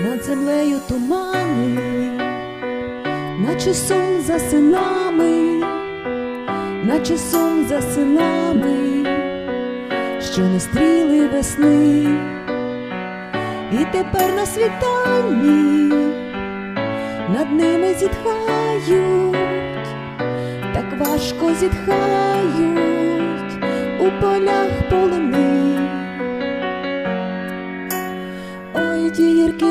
землею тумани, наче сон за синами, наче сон за синами, що не стріли весни, і тепер на світанні над ними зітхають, так важко зітхають у полях полини.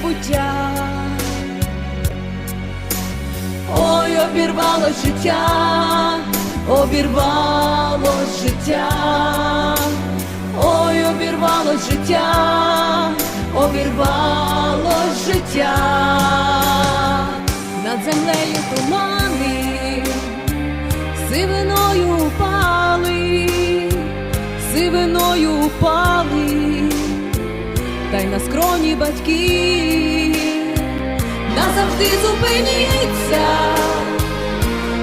з небуття. Ой, обірвало життя, обірвало життя, ой, обірвало життя, обірвало життя, над землею тумани сивиною упали, на скроні батьки. Назавжди зупиніться,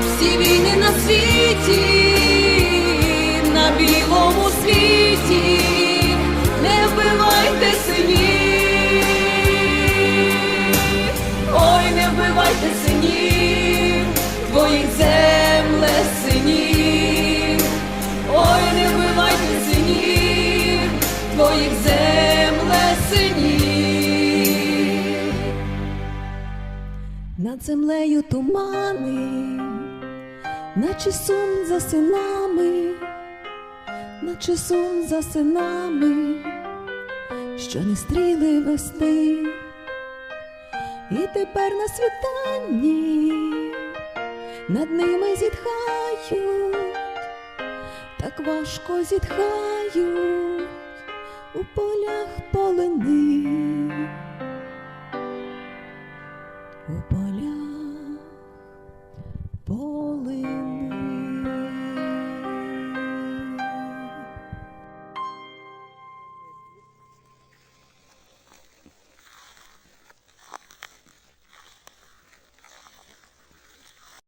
всі війни на світі, на білому світі, не вбивайте синів, ой, не вбивайте синів, твоїх земле синів, ой, не вбивайте синів, твоїх земле Над землею тумани, наче сум за синами, наче сум за синами, що не стріли весни. І тепер на світанні над ними зітхають, так важко зітхають у полях полини, bowling.